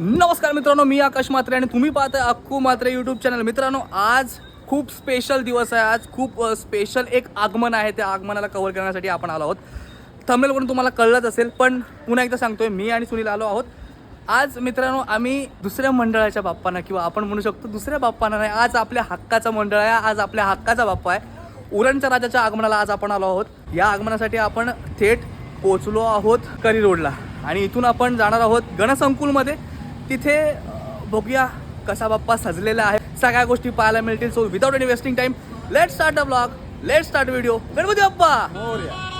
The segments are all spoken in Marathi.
नमस्कार मित्रांनो मी आकाश मात्रे आणि तुम्ही पाहता अक्कू मात्रे यूट्यूब चॅनल मित्रांनो आज खूप स्पेशल दिवस आहे. आज खूप स्पेशल एक आगमन आहे. त्या आगमनाला कव्हर करण्यासाठी आपण आलो आहोत. थंबनेलवरून तुम्हाला कळलंच असेल पण पुन्हा एकदा सांगतोय मी आणि सुनील आलो आहोत. आज मित्रांनो आम्ही दुसऱ्या मंडळाच्या बाप्पांना किंवा आपण म्हणू शकतो दुसऱ्या बाप्पांना नाही आज आपल्या हक्काचं मंडळ आहे. आज आपल्या हक्काचा बाप्पा आहे. उरणच्या राजाच्या आगमनाला आज आपण आलो आहोत. या आगमनासाठी आपण थेट पोचलो आहोत करी रोडला. आणि इथून आपण जाणार आहोत गणसंकुलमध्ये. तिथे बघूया कसा बाप्पा सजलेला आहे. सगळ्या गोष्टी पाहायला मिळतील. So without any wasting time let start a blog let start video Ganpati Bappa!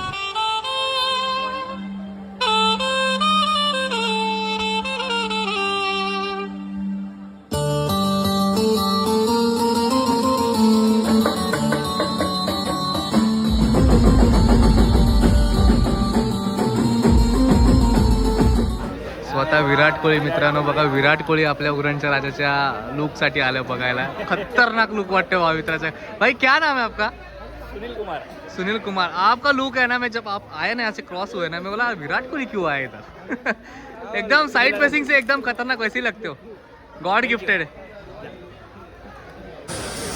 Virat Kohli मित्रांनो बघा विराट कोहली आपल्या उरणच्या राजाच्या लुकसाठी आलं बघायला. खतरनाक लुक वाटतं भाई मित्राचा भाई क्या नाम है आपका? सुनील कुमार. सुनील कुमार. आपका लुक है ना मैं जब आप आए ना यहाँ से क्रॉस हुए ना मैं बोला विराट कोहली क्यों आए इधर? एकदम साइड फेसिंग से एकदम खतरनाक वैसे ही लगते हो. गॉड गिफ्टेड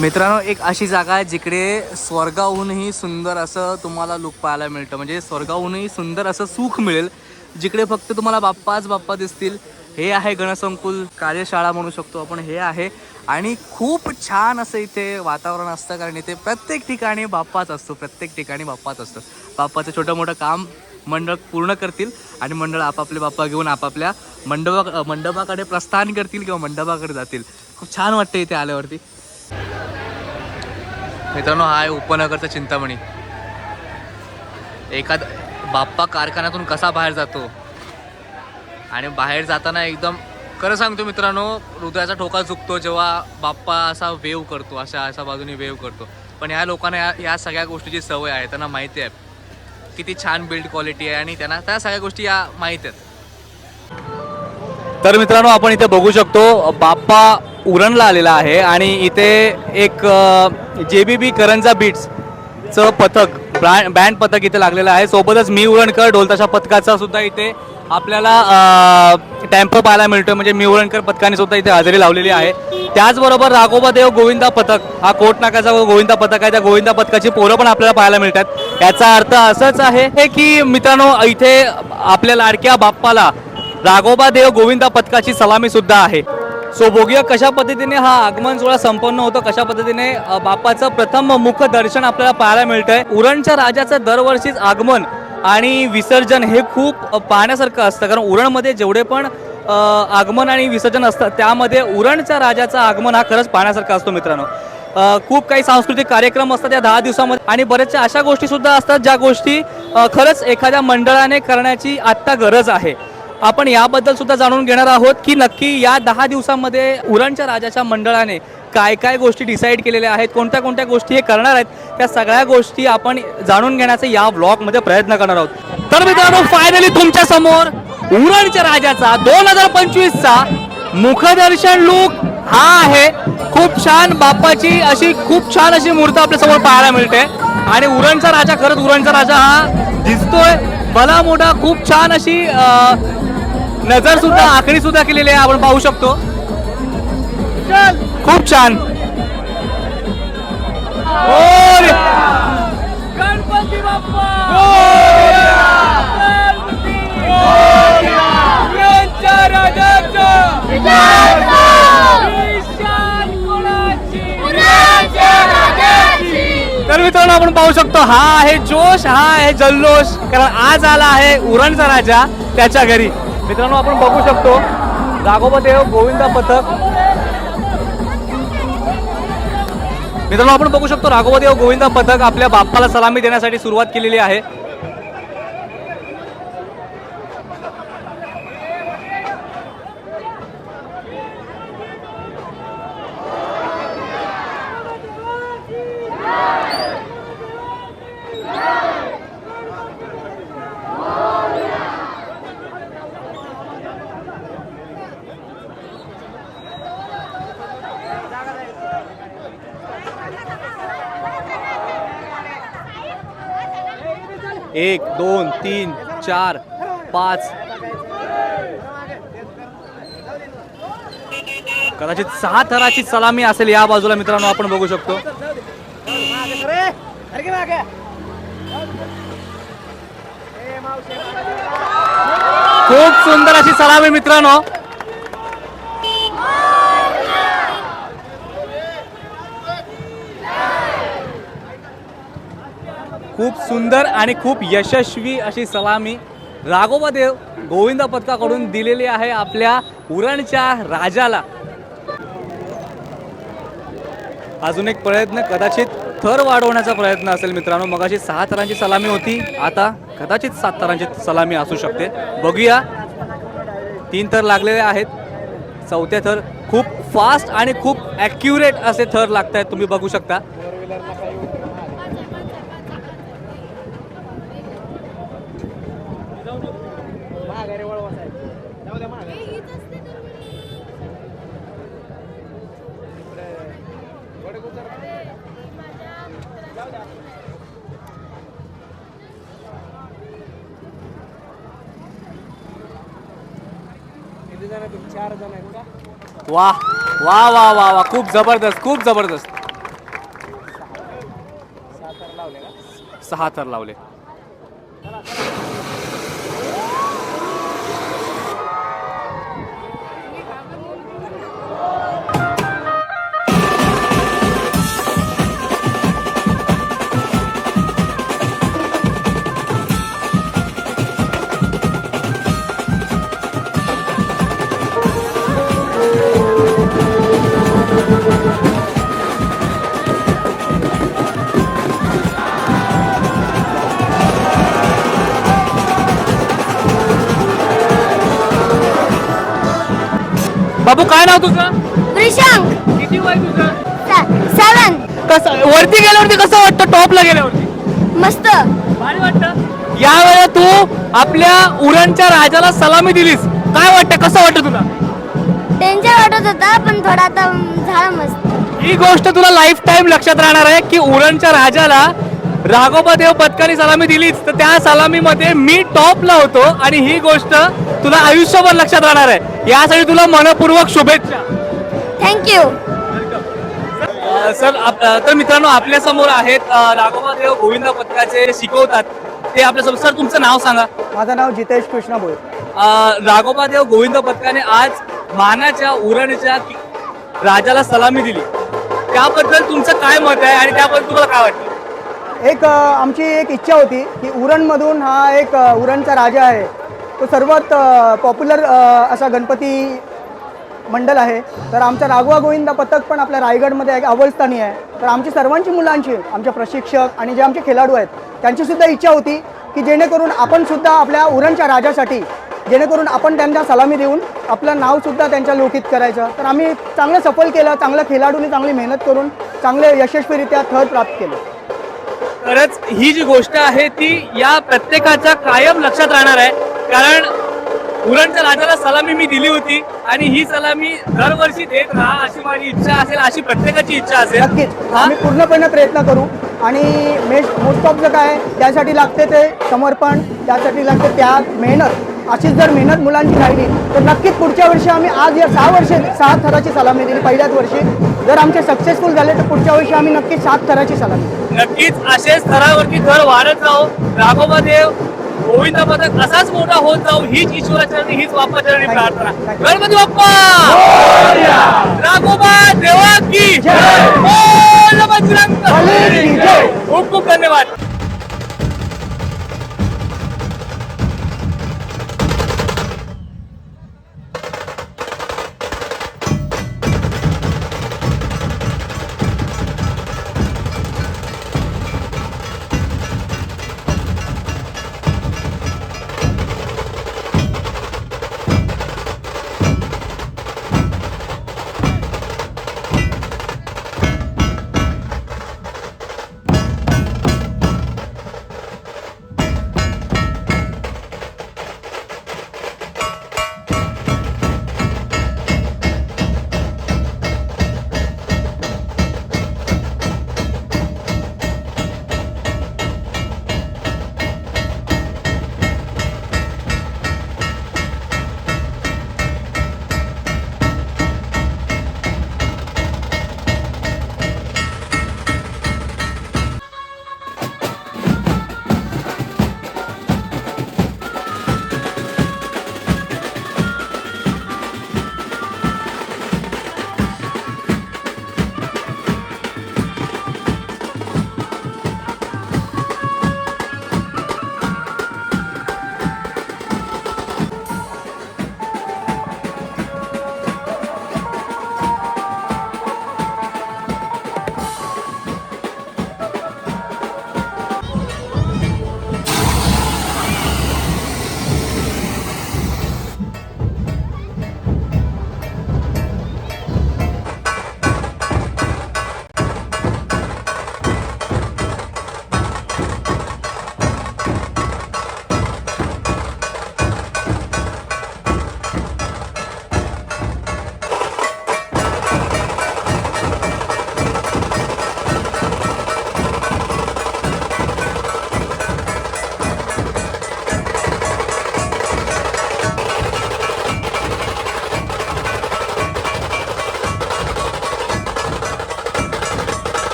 मित्रांनो एक अशी जागा आहे जिकडे स्वर्गाहूनही सुंदर असं तुम्हाला लुक पाहायला मिळतं. म्हणजे स्वर्गाहूनही सुंदर असं सुख मिळेल. जिकडे फक्त तुम्हाला बाप्पाच बाप्पा दिसतील हे आहे गणसंकुल कार्यशाळा म्हणू शकतो आपण हे आहे. आणि खूप छान असं इथे वातावरण असतं कारण इथे प्रत्येक ठिकाणी बाप्पाच असतो प्रत्येक ठिकाणी बाप्पाच असतो. बाप्पाचं छोटं मोठं काम मंडळ पूर्ण करतील आणि मंडळ आपापले बाप्पा घेऊन आपापल्या मंडपा मंडपाकडे प्रस्थान करतील किंवा मंडपाकडे जातील. खूप छान वाटतं इथे आल्यावरती. मित्रांनो हा आहे उपनगरचा चिंतामणी. एखाद बाप्पा कारखान्यातून कसा बाहेर जातो? आणि बाहेर जाताना एकदम खरं सांगतो मित्रांनो हृदयाचा ठोका चुकतो जेव्हा बाप्पा असा वेव करतो अशा अशा बाजूने वेव करतो. पण ह्या लोकांना या या सगळ्या गोष्टीची सवय आहे त्यांना माहिती आहे. किती छान बिल्ड क्वालिटी आहे आणि त्यांना त्या सगळ्या गोष्टी या माहीत आहेत. तर मित्रांनो आपण इथे बघू शकतो बाप्पा उरणला आलेला आहे आणि इथे एक जे बी बी करंजा बीट्सचं पथक बँड पथक इथे लागलेलं आहे. सोबतच मी उरणकर ढोलताशा पथकाचा सुद्धा इथे आपल्याला टेम्पो पाहायला मिळतो म्हणजे मी उरणकर पथकाने सुद्धा इथे हजेरी लावलेली आहे. त्याचबरोबर राघोबा देव गोविंदा पथक हा कोटनाकाचा गोविंदा पथक आहे. त्या गोविंदा पथकाची पोरं पण आपल्याला पाहायला मिळतात. याचा अर्थ असंच आहे की मित्रांनो इथे आपल्या लाडक्या बाप्पाला राघोबा देव गोविंदा पथकाची सलामी सुद्धा आहे. सो बघूया कशा पद्धतीने हा आगमन सोहळा संपन्न होतो कशा पद्धतीने बापाचं बाप्पाचं प्रथम मुख दर्शन आपल्याला पाहायला मिळतंय. उरणच्या राजाचं दरवर्षीच आगमन आणि विसर्जन हे खूप पाहण्यासारखं असतं. कारण उरणमध्ये जेवढे पण आगमन आणि विसर्जन असतं त्यामध्ये उरणच्या राजाचं आगमन हा खरंच पाहण्यासारखा असतो मित्रांनो. खूप काही सांस्कृतिक कार्यक्रम असतात या दहा दिवसामध्ये आणि बऱ्याचशा अशा गोष्टी सुद्धा असतात ज्या गोष्टी खरंच एखाद्या मंडळाने करण्याची आत्ता गरज आहे. आपण याबद्दल सुद्धा जाणून घेणार आहोत की नक्की या दहा दिवसामध्ये उरणच्या राजाच्या मंडळाने काय काय गोष्टी डिसाईड केलेल्या आहेत कोणत्या कोणत्या गोष्टी हे करणार आहेत त्या सगळ्या गोष्टी आपण जाणून घेण्याचा या ब्लॉगमध्ये प्रयत्न करणार आहोत. तर मित्रांनो फायनली तुमच्यासमोर उरणच्या राजाचा दोन हजार पंचवीसचा मुखदर्शन लुक हा आहे. खूप छान बाप्पाची अशी खूप छान अशी मूर्त आपल्यासमोर पाहायला मिळते. आणि उरणचा राजा खरंच उरणचा राजा हा दिसतोय. भला मोठा खूप छान अशी नजर सुद्धा आखणी सुद्धा केलेली आहे आपण पाहू शकतो. खूप छान! गणपती बाप्पा! तर मित्रांनो आपण पाहू शकतो हा आहे जोश हा आहे जल्लोष. कारण आज आला आहे उरणचा राजा त्याच्या घरी. मित्रांनो आपण बघू शकतो राघोबदेव गोविंदा पथक. मित्रांनो आपण बघू शकतो राघोबदेव गोविंदा पथक आपल्या बाप्पाला सलामी देण्यासाठी सुरुवात केलेली आहे. एक दोन तीन चार पाच. कदाचित सहा थराची सलामी असेल या बाजूला मित्रांनो आपण बघू शकतो. खूप सुंदर अशी सलामी मित्रांनो. खूप सुंदर आणि खूप यशस्वी अशी सलामी राघोबादेव गोविंदा पथकाकडून दिलेली आहे आपल्या उरणच्या राजाला. अजून एक प्रयत्न कदाचित थर वाढवण्याचा प्रयत्न असेल मित्रांनो. मगाशी सहा थरांची सलामी होती आता कदाचित सात थरांची सलामी असू शकते. बघूया. तीन थर लागलेले आहेत. चौथे थर खूप फास्ट आणि खूप ॲक्युरेट असे थर लागत आहेत तुम्ही बघू शकता. वा वा वा वा वा खूप जबरदस्त खूप जबरदस्त. सहा थर लावले. बाबू काय नाव तुझं? त्रिशंक. किती वय तुझं? सेवन. कसं वरती गेल्यावरती कसं वाटतं टॉपला गेल्यावरती? मस्त. भारी वाटतं. यावेळेला तू आपल्या उरणच्या राजाला सलामी दिलीस. काय वाटतं? कसं वाटतं तुला? टेन्शन वाटत होता पण थोडा आता झालं मस्त. ही गोष्ट तुला लाईफ टाईम लक्षात राहणार आहे की उरणच्या राजाला राघोबादेव पथकाने सलामी दिलीच. तर त्या सलामीमध्ये मी टॉपला होतो आणि ही गोष्ट तुला आयुष्यभर लक्षात राहणार आहे. यासाठी तुला मनपूर्वक शुभेच्छा. थँक्यू सर आप- तर मित्रांनो आपल्यासमोर आहेत अ, राघोबादेव गोविंद पथकाचे शिकवतात. ते आपल्यासमोर सर तुमचं नाव सांगा. माझं नाव जितेश कृष्ण भोईर अ, राघोबादेव गोविंद पथकाने आज मानाच्या उरणच्या कि- राजाला सलामी दिली. त्याबद्दल तुमचं काय मत आहे आणि त्याबद्दल तुम्हाला काय वाटतं? एक अ, आमची एक इच्छा होती की उरणमधून हा एक अ, उरणचा राजा आहे. तो सर्वात पॉप्युलर असा गणपती मंडल आहे. तर आमचा राघवा गोविंदा पथक पण आपल्या रायगडमध्ये एक अव्वलस्थानी आहे. तर आमची सर्वांची मुलांची आमचे प्रशिक्षक आणि जे आमचे खेळाडू आहेत त्यांचीसुद्धा इच्छा होती की जेणेकरून आपणसुद्धा आपल्या उरणच्या राजासाठी जेणेकरून आपण त्यांना सलामी देऊन आपलं नावसुद्धा त्यांच्या लोकित करायचं. तर आम्ही चांगलं सफल केलं चांगलं खेळाडूंनी चांगली मेहनत करून चांगले यशस्वीरित्या थर प्राप्त केले. खरंच ही जी गोष्ट आहे ती या प्रत्येकाच्या कायम लक्षात राहणार आहे. कारण उरणच्या राजाला सलामी मी दिली होती आणि ही सलामी दरवर्षी देत राहा अशी माझी इच्छा असेल अशी प्रत्येकाची इच्छा असेल. नक्कीच. हा? आम्ही पूर्णपणे प्रयत्न करू. आणि मोस्ट ऑफ काय त्यासाठी लागते ते समर्पण त्यासाठी लागते त्या मेहनत. अशीच जर मेहनत मुलांची राहिली तर नक्कीच पुढच्या वर्षी आम्ही आज या सहा वर्षे सहा थराची सलामी दिली. पहिल्याच वर्षी जर आमचे सक्सेसफुल झाले तर पुढच्या वर्षी आम्ही नक्कीच सात थराची सलामी. नक्कीच असेच स्तरावरती थर वाढत जाऊ राघोबादेव गोविंद पथक असाच मोठा होत जाऊ हीच ईश्वराचरणी हीच बाप्पाचरणी प्रार्थना. गणपती बाप्पा! राघोबा देवा की खूप धन्यवाद.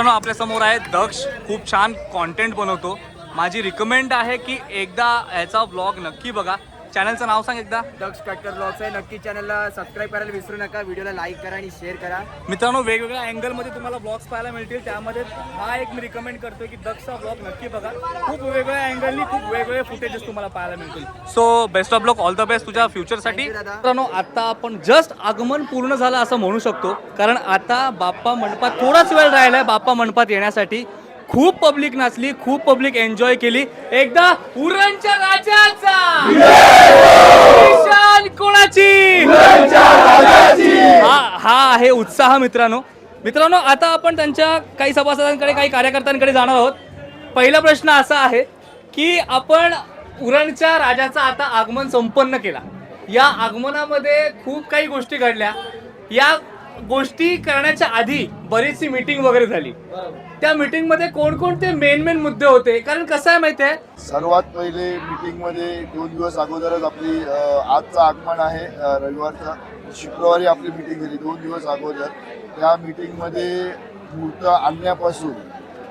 मित्रांनो आपल्यासमोर आहे दक्ष. खूप छान कॉन्टेंट बनवतो. माझी रिकमेंड आहे की एकदा याचा ब्लॉग नक्की बघा. चॅनलचं नाव सांग एकदा. दक्ष कटकर ब्लॉग्स आहे. नक्की चॅनलला सबस्क्राईब करायला विसरू नका. व्हिडिओला लाईक करा आणि शेअर करा. मित्रांनो वेगवेगळ्या अँगलमध्ये तुम्हाला ब्लॉग्स पाहायला मिळतील. त्यामध्ये हा एक मी रिकमेंड करतोय की दक्षचा ब्लॉग नक्की बघा. खूप वेगवेगळ्या अँगलनी खूप वेगवेगळे फुटेजेस तुम्हाला पाहायला मिळतील. So best of luck all the best तुझ्या फ्युचरसाठी. मित्रांनो आता आपण जस्ट आगमन पूर्ण झालं असं म्हणू शकतो. कारण आता बाप्पा मंडपात थोडाच वेळ राहिलाय बाप्पा मंडपात येण्यासाठी. खूप पब्लिक नाचली खूप पब्लिक एन्जॉय केली. एकदा उरणच्या राजाचा! निशाण कोणाची? हा हा आहे उत्साह मित्रांनो. मित्रांनो आता आपण त्यांच्या काही सभासदांकडे काही कार्यकर्त्यांकडे जाणार आहोत. पहिला प्रश्न असा आहे की आपण उरणच्या राजाचा आता आगमन संपन्न केला. या आगमनामध्ये खूप काही गोष्टी घडल्या. या गोष्टी करण्याच्या आधी बरीचशी मीटिंग वगैरे झाली. त्या मीटिंगमध्ये कोणकोणते मेन मेन मुद्दे होते? कारण कसं आहे माहिती आहे? सर्वात पहिले मीटिंगमध्ये दोन दिवस अगोदरच आपली अ, आजचं आगमन आहे अ, रविवारचं. शुक्रवारी आपली मीटिंग झाली दोन दिवस अगोदर. त्या मीटिंगमध्ये मूर्त आणण्यापासून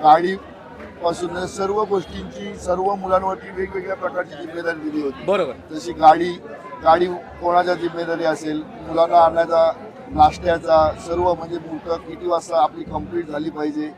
गाडीपासून सर्व गोष्टींची सर्व मुलांवरती वेगवेगळ्या प्रकारची जिम्मेदारी दिली होती. बरोबर. जशी गाडी गाडी कोणाच्या जिम्मेदारी असेल मुलांना आणण्याचा नाश्त्याचा सर्व म्हणजे मूर्त किती वाजता आपली कंप्लीट झाली पाहिजे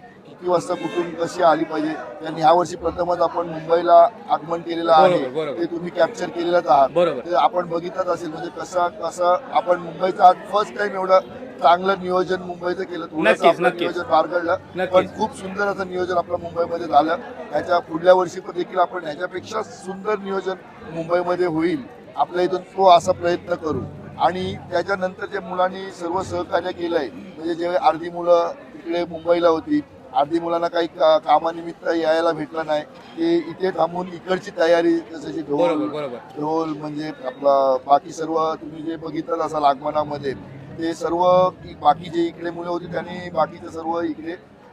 किती वाजता कुठून कशी आली पाहिजे? आणि ह्या वर्षी प्रथमच आपण मुंबईला आगमन केलेलं आहे. ते तुम्ही कॅप्चर केलेलंच आहात. ते आपण बघितलंच असेल. म्हणजे कसं कसं आपण मुंबईचं आज फर्स्ट टाइम एवढं चांगलं नियोजन मुंबईचं केलं. थोडंसं आपलं. नियोजन पार घडलं नक्कीच. पण खूप सुंदर असं नियोजन आपलं मुंबईमध्ये झालं. ह्याच्या पुढल्या वर्षी पण देखील आपण ह्याच्यापेक्षा सुंदर नियोजन मुंबईमध्ये होईल. आपल्या इथून तो असा प्रयत्न करू. आणि त्याच्यानंतर जे मुलांनी सर्व सहकार्य केलंय म्हणजे जे अर्धी मुलं इकडे मुंबईला होती अर्धी मुलांना काही का- कामानिमित्त यायला भेटलं नाही. ते इथे थांबून इकडची तयारी जशी ढोल ढोल म्हणजे आपला बाकी सर्व तुम्ही जे बघितलं असाल आगमनामध्ये ते सर्व बाकी जे इकडे मुलं होती त्यांनी बाकीचं सर्व इकडे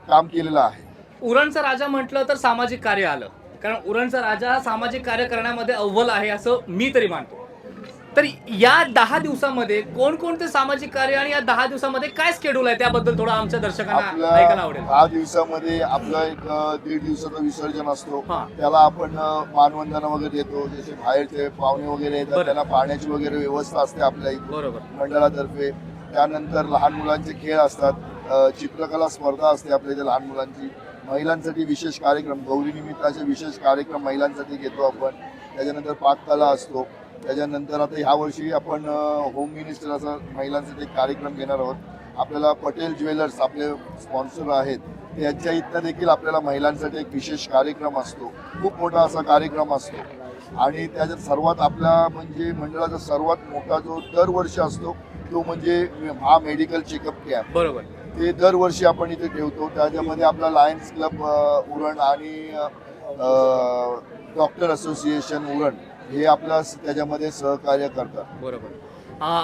काम केलेलं आहे. उरणचा राजा म्हटलं तर सामाजिक कार्य आलं. कारण उरणचा राजा सामाजिक कार्य करण्यामध्ये अव्वल आहे असं मी तरी मानतो. तर या दहा दिवसामध्ये कोणकोणते सामाजिक कार्य आणि या दहा दिवसामध्ये काय स्केड्यूल आहे त्याबद्दल थोडं आमच्या दर्शकांना ऐकायला आवडेल. दहा दिवसामध्ये आपलं एक अं, दीड दिवसाचं विसर्जन असतो. हा. त्याला आपण अं, मानवंदना वगैरे देतो. जसे बाहेरचे पाहुणे वगैरे येतात बरं. त्यांना पाण्याची वगैरे व्यवस्था असते आपल्या इथे. बरोबर. मंडळातर्फे. त्यानंतर लहान मुलांचे खेळ असतात. अ, चित्रकला स्पर्धा असते आपल्या इथे लहान मुलांची. महिलांसाठी विशेष कार्यक्रम गौरी निमित्ताचे विशेष कार्यक्रम महिलांसाठी घेतो आपण. त्याच्यानंतर पाककला असतो. त्याच्यानंतर आता ह्या वर्षी आपण होम मिनिस्टर असा महिलांसाठी एक कार्यक्रम घेणार आहोत. आपल्याला पटेल ज्वेलर्स आपले स्पॉन्सर आहेत. त्यांच्या इथं देखील आपल्याला महिलांसाठी एक विशेष कार्यक्रम असतो. खूप मोठा असा कार्यक्रम असतो. आणि त्याच्यात सर्वात आपला म्हणजे मंडळाचा सर्वात मोठा जो दरवर्षी असतो तो म्हणजे हा मेडिकल चेकअप कॅम्प बरोबर. ते दरवर्षी आपण इथे ठेवतो. त्याच्यामध्ये आपला लायन्स क्लब उरण आणि डॉक्टर असोसिएशन उरण. हे आपल्या त्याच्यामध्ये सहकार्य करतात. बरोबर.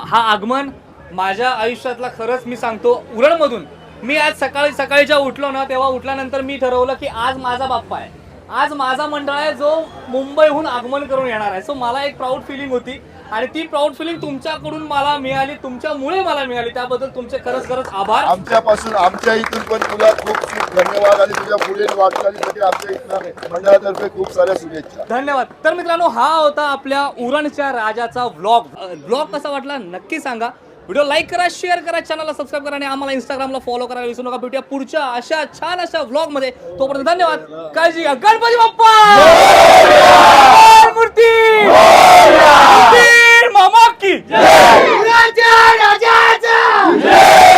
हा आगमन माझ्या आयुष्यातला खरंच मी सांगतो उरणमधून. मी आज सकाळी सकाळी जेव्हा उठलो ना तेव्हा उठल्यानंतर मी ठरवलं की आज माझा बाप्पा आहे. आज माझा मंडळ आहे जो मुंबईहून आगमन करून येणार आहे. सो मला एक प्राऊड फिलिंग होती आणि ती प्राऊड फिलिंग तुमच्याकडून मला मिळाली तुमच्यामुळे मला मिळाली. त्याबद्दल तुमचे खरंच खरंच आभार. आमच्यापासून आमच्या इथून पण तुला खूप खूप धन्यवाद आणि तुझ्या वाटचालीसाठी आमच्या इथं मंडळातर्फे खूप साऱ्या शुभेच्छा. धन्यवाद. तर मित्रांनो हा होता आपल्या उरणच्या राजाचा व्लॉग व्लॉग कसा वाटला नक्की सांगा. व्हिडिओ लाईक करा शेअर करा चॅनलला सबस्क्राईब करा आणि आम्हाला इंस्टाग्रामला फॉलो करायला विसरू नका. भेटूया पुढच्या अशा छान अशा व्लॉगमध्ये. तोपर्यंत धन्यवाद. काळजी घ्या. गणपती बाप्पा! मूर्ती! मामा की! राजा राजाचा!